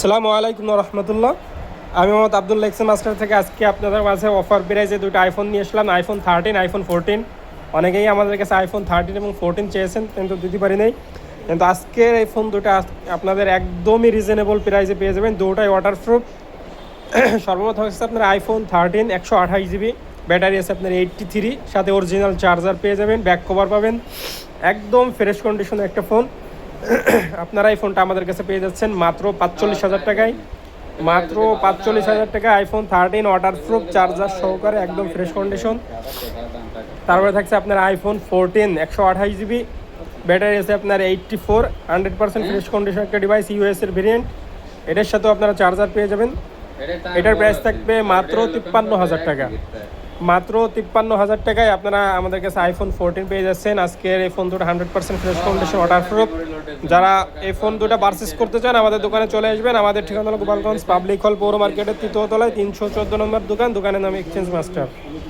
সালামু আলাইকুম রহমতুল্লাহ। আমি মোহাম্মদ আব্দুল্লাহ ইকসেন মাস্টার থেকে আজকে আপনাদের মাঝে অফার প্রাইজে দুটো আইফোন নিয়ে আসলাম আইফোন থার্টিন আইফোন ফোরটিন অনেকেই আমাদের কাছে আইফোন থার্টিন এবং ফোরটিন চেয়েছেন, কিন্তু দিতে পারি নাই। কিন্তু আজকের এই ফোন দুটো আপনাদের একদমই রিজনেবল প্রাইসে পেয়ে যাবেন, দুটাই ওয়াটারপ্রুফ সর্বপ্রথম হচ্ছে আপনার আইফোন থার্টিন একশো আঠাশ জিবি ব্যাটারি আছে আপনার এইটটি থ্রি সাথে অরিজিনাল চার্জার পেয়ে যাবেন ব্যাক কভার পাবেন। একদম ফ্রেশ কন্ডিশনের একটা ফোন আপনারা এই ফোনটা আমাদের কাছে পেয়ে যাচ্ছেন মাত্র পাঁচচল্লিশ হাজার টাকায়। মাত্র পাঁচচল্লিশ হাজার টাকায় iPhone thirteen waterproof charger সহকারে একদম ফ্রেশ কন্ডিশন তারপরে থাকছে আপনার আইফোন ফোরটিন একশো আঠাশ জিবি ব্যাটারি আছে আপনার eighty four hundred percent fresh condition একটা ডিভাইস ইউএস এর ভেরিয়েন্ট এটার সাথেও আপনারা চার্জার পেয়ে যাবেন। এটার প্রাইস থাকবে মাত্র তিপ্পান্ন হাজার টাকা। মাত্র তিপ্পান্ন হাজার টাকায় আপনারা আমাদের কাছে আইফোন ফোরটিন পেয়ে যাচ্ছেন। আজকের এই ফোন দুটো hundred percent fresh condition order proof যারা এই ফোন দুটো পারচেস করতে চান, আমাদের দোকানে চলে আসবেন। আমাদের ঠিকানা গোপালগঞ্জ পাবলিক হল পৌর মার্কেটের তৃতীয় তলায় তিনশো চোদ্দ নম্বর দোকান। দোকানের নাম এক্সচেঞ্জ মাস্টার